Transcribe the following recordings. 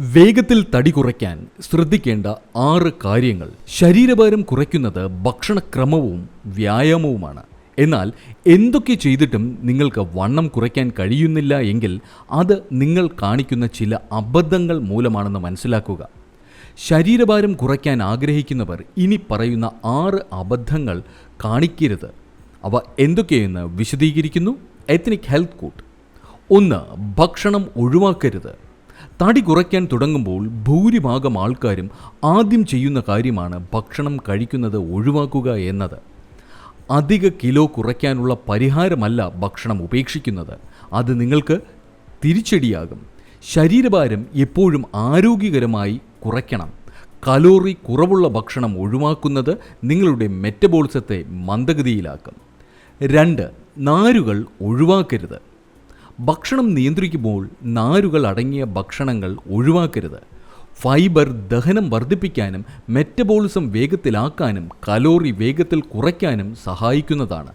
വേഗത്തിൽ തടി കുറയ്ക്കാൻ ശ്രദ്ധിക്കേണ്ട ആറ് കാര്യങ്ങൾ. ശരീരഭാരം കുറയ്ക്കുന്നത് ഭക്ഷണക്രമവും വ്യായാമവുമാണ്. എന്നാൽ എന്തൊക്കെ ചെയ്തിട്ടും നിങ്ങൾക്ക് വണ്ണം കുറയ്ക്കാൻ കഴിയുന്നില്ല എങ്കിൽ അത് നിങ്ങൾ കാണിക്കുന്ന ചില അബദ്ധങ്ങൾ മൂലമാണെന്ന് മനസ്സിലാക്കുക. ശരീരഭാരം കുറയ്ക്കാൻ ആഗ്രഹിക്കുന്നവർ ഇനി പറയുന്ന ആറ് അബദ്ധങ്ങൾ കാണിക്കരുത്. അവ എന്തൊക്കെയെന്ന് വിശദീകരിക്കുന്നു. എത്നിക് ഹെൽത്ത് കൂട്ട് ഒന്ന് ഭക്ഷണം ഒഴിവാക്കരുത്. തടി കുറയ്ക്കാൻ തുടങ്ങുമ്പോൾ ഭൂരിഭാഗം ആൾക്കാരും ആദ്യം ചെയ്യുന്ന കാര്യമാണ് ഭക്ഷണം കഴിക്കുന്നത് ഒഴിവാക്കുക എന്നത്. അധിക കിലോ കുറയ്ക്കാനുള്ള പരിഹാരമല്ല ഭക്ഷണം ഉപേക്ഷിക്കുന്നത്. അത് നിങ്ങൾക്ക് തിരിച്ചടിയാകും. ശരീരഭാരം എപ്പോഴും ആരോഗ്യകരമായി കുറയ്ക്കണം. കലോറി കുറവുള്ള ഭക്ഷണം ഒഴിവാക്കുന്നത് നിങ്ങളുടെ മെറ്റബോളിസത്തെ മന്ദഗതിയിലാക്കും. രണ്ട് നാരുകൾ ഒഴിവാക്കരുത്. ഭക്ഷണം നിയന്ത്രിക്കുമ്പോൾ നാരുകൾ അടങ്ങിയ ഭക്ഷണങ്ങൾ ഒഴിവാക്കരുത്. ഫൈബർ ദഹനം വർദ്ധിപ്പിക്കാനും മെറ്റബോളിസം വേഗത്തിലാക്കാനും കലോറി വേഗത്തിൽ കുറയ്ക്കാനും സഹായിക്കുന്നതാണ്.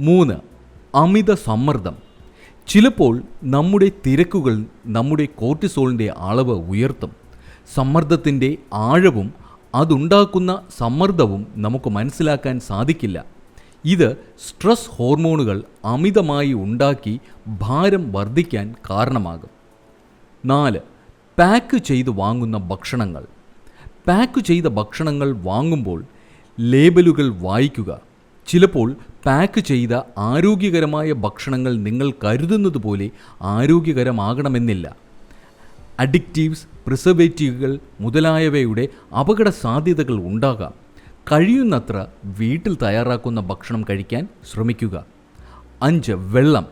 മൂന്ന് അമിത സമ്മർദ്ദം. ചിലപ്പോൾ നമ്മുടെ തിരക്കുകൾ നമ്മുടെ കോർട്ടിസോളിന്റെ അളവ് ഉയർത്തും. സമ്മർദ്ദത്തിന്റെ ആഴവും അതുണ്ടാക്കുന്ന സമ്മർദ്ദവും നമുക്ക് മനസ്സിലാക്കാൻ സാധിക്കില്ല. ഇത് സ്ട്രെസ് ഹോർമോണുകൾ അമിതമായി ഉണ്ടാക്കി ഭാരം വർദ്ധിക്കാൻ കാരണമാകും. നാല് പാക്ക് ചെയ്ത് വാങ്ങുന്ന ഭക്ഷണങ്ങൾ. പാക്ക് ചെയ്ത ഭക്ഷണങ്ങൾ വാങ്ങുമ്പോൾ ലേബലുകൾ വായിക്കുക. ചിലപ്പോൾ പാക്ക് ചെയ്ത ആരോഗ്യകരമായ ഭക്ഷണങ്ങൾ നിങ്ങൾ കരുതുന്നത് പോലെ ആരോഗ്യകരമാകണമെന്നില്ല. അഡിക്റ്റീവ്സ് പ്രിസർവേറ്റീവുകൾ മുതലായവയുടെ അപകട സാധ്യതകൾ ഉണ്ടാകാം. കഴിയുന്നത്ര വീട്ടിൽ തയ്യാറാക്കുന്ന ഭക്ഷണം കഴിക്കാൻ ശ്രമിക്കുക. അഞ്ച് വെള്ളം.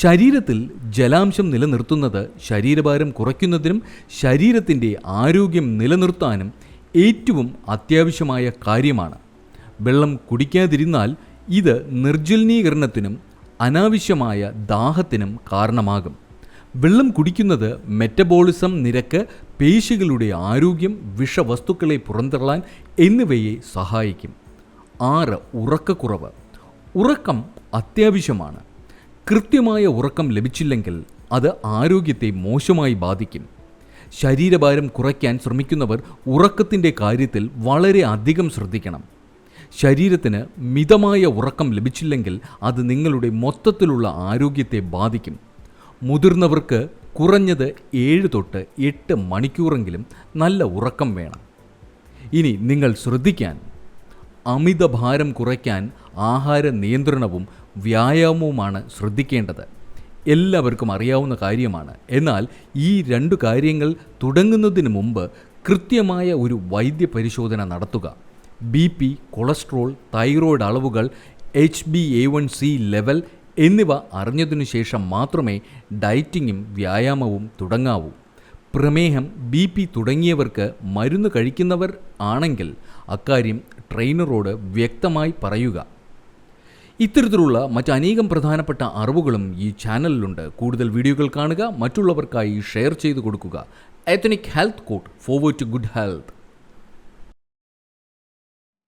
ശരീരത്തിൽ ജലാംശം നിലനിർത്തുന്നത് ശരീരഭാരം കുറയ്ക്കുന്നതിനും ശരീരത്തിന്റെ ആരോഗ്യം നിലനിർത്താനും ഏറ്റവും അത്യാവശ്യമായ കാര്യമാണ്. വെള്ളം കുടിക്കാതിരുന്നാൽ ഇത് നിർജലീകരണത്തിനും അനാവശ്യമായ ദാഹത്തിനും കാരണമാകും. വെള്ളം കുടിക്കുന്നത് മെറ്റബോളിസം നിരക്ക് പേശികളുടെ ആരോഗ്യം വിഷവസ്തുക്കളെ പുറന്തള്ളാൻ എന്നിവയെ സഹായിക്കും. ആറ് ഉറക്കക്കുറവ്. ഉറക്കം അത്യാവശ്യമാണ്. കൃത്യമായ ഉറക്കം ലഭിച്ചില്ലെങ്കിൽ അത് ആരോഗ്യത്തെ മോശമായി ബാധിക്കും. ശരീരഭാരം കുറയ്ക്കാൻ ശ്രമിക്കുന്നവർ ഉറക്കത്തിന്റെ കാര്യത്തിൽ വളരെ അധികം ശ്രദ്ധിക്കണം. ശരീരത്തിന് മിതമായ ഉറക്കം ലഭിച്ചില്ലെങ്കിൽ അത് നിങ്ങളുടെ മൊത്തത്തിലുള്ള ആരോഗ്യത്തെ ബാധിക്കും. മുതിർന്നവർക്ക് കുറഞ്ഞത് ഏഴ് തൊട്ട് എട്ട് മണിക്കൂറെങ്കിലും നല്ല ഉറക്കം വേണം. ഇനി നിങ്ങൾ ശ്രദ്ധിക്കാൻ അമിതഭാരം കുറയ്ക്കാൻ ആഹാര നിയന്ത്രണവും വ്യായാമവുമാണ് ശ്രദ്ധിക്കേണ്ടത്. എല്ലാവർക്കും അറിയാവുന്ന കാര്യമാണ്. എന്നാൽ ഈ രണ്ട് കാര്യങ്ങൾ തുടങ്ങുന്നതിന് മുമ്പ് കൃത്യമായ ഒരു വൈദ്യ പരിശോധന നടത്തുക. ബി പി കൊളസ്ട്രോൾ തൈറോയ്ഡ് അളവുകൾ H B A one C level എന്നിവ അറിഞ്ഞതിനു ശേഷം മാത്രമേ ഡയറ്റിങ്ങും വ്യായാമവും തുടങ്ങാവൂ. പ്രമേഹം ബി പി തുടങ്ങിയവർക്ക് മരുന്ന് കഴിക്കുന്നവർ ആണെങ്കിൽ അക്കാര്യം ട്രെയിനറോട് വ്യക്തമായി പറയുക. ഇത്തരത്തിലുള്ള മറ്റനേകം പ്രധാനപ്പെട്ട അറിവുകളും ഈ ചാനലിലുണ്ട്. കൂടുതൽ വീഡിയോകൾ കാണുക മറ്റുള്ളവർക്കായി ഷെയർ ചെയ്തു കൊടുക്കുക. Ethnic health court forward to good health